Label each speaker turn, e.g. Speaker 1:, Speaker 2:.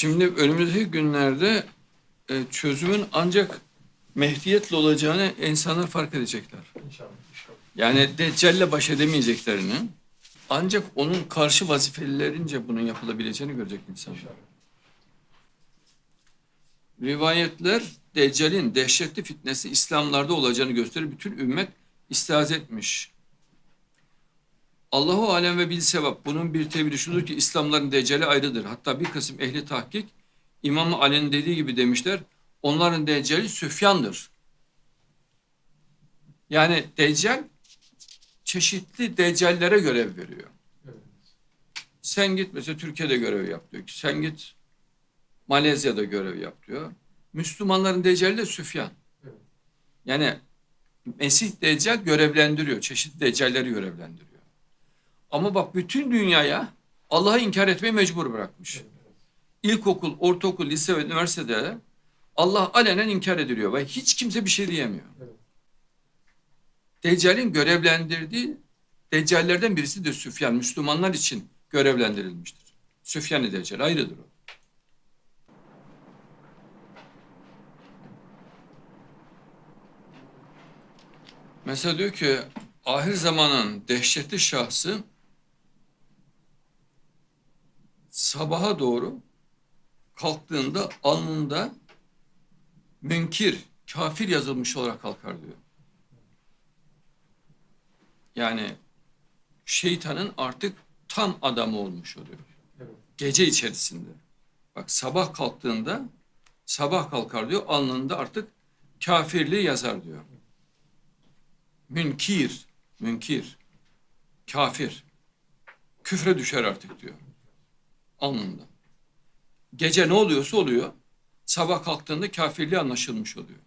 Speaker 1: Şimdi önümüzdeki günlerde e, çözümün ancak Mehdiyetle olacağını insanlar fark edecekler.
Speaker 2: İnşallah. inşallah.
Speaker 1: Yani Deccal'le baş edemeyeceklerini ancak onun karşı vazifelerince bunun yapılabileceğini görecek insan.
Speaker 2: İnşallah.
Speaker 1: Rivayetler Deccal'in dehşetli fitnesi İslamlarda olacağını gösterir. Bütün ümmet istihaz etmiş. Allahu alem ve bil sevap. Bunun bir tevili şudur ki İslamların Deccal'i ayrıdır. Hatta bir kısım ehli tahkik İmam Ali'nin dediği gibi demişler. Onların Deccal'i Süfyan'dır. Yani Deccal çeşitli Deccallere görev veriyor.
Speaker 2: Evet.
Speaker 1: Sen git mesela Türkiye'de görev yap diyor ki. Sen git Malezya'da görev yap diyor. Müslümanların Deccali de Süfyan.
Speaker 2: Evet.
Speaker 1: Yani Mesih Deccal görevlendiriyor. Çeşitli Deccalleri görevlendiriyor. Ama bak bütün dünyaya Allah'ı inkar etmeye mecbur bırakmış. İlkokul, ortaokul, lise ve üniversitede Allah alenen inkar ediliyor ve hiç kimse bir şey diyemiyor. Deccal'in görevlendirdiği Deccallerden birisi de Süfyan. Müslümanlar için görevlendirilmiştir. Süfyan-ı Deccal ayrıdır o. Mesela diyor ki ahir zamanın dehşetli şahsı sabaha doğru kalktığında alnında münkir, kafir yazılmış olarak kalkar diyor. Yani şeytanın artık tam adamı olmuş oluyor.
Speaker 2: Evet.
Speaker 1: Gece içerisinde. Bak sabah kalktığında sabah kalkar diyor alnında artık kafirliği yazar diyor. Münkir, münkir, kafir. Küfre düşer artık diyor. Alnında. Gece ne oluyorsa oluyor. Sabah kalktığında kafirliği anlaşılmış oluyor.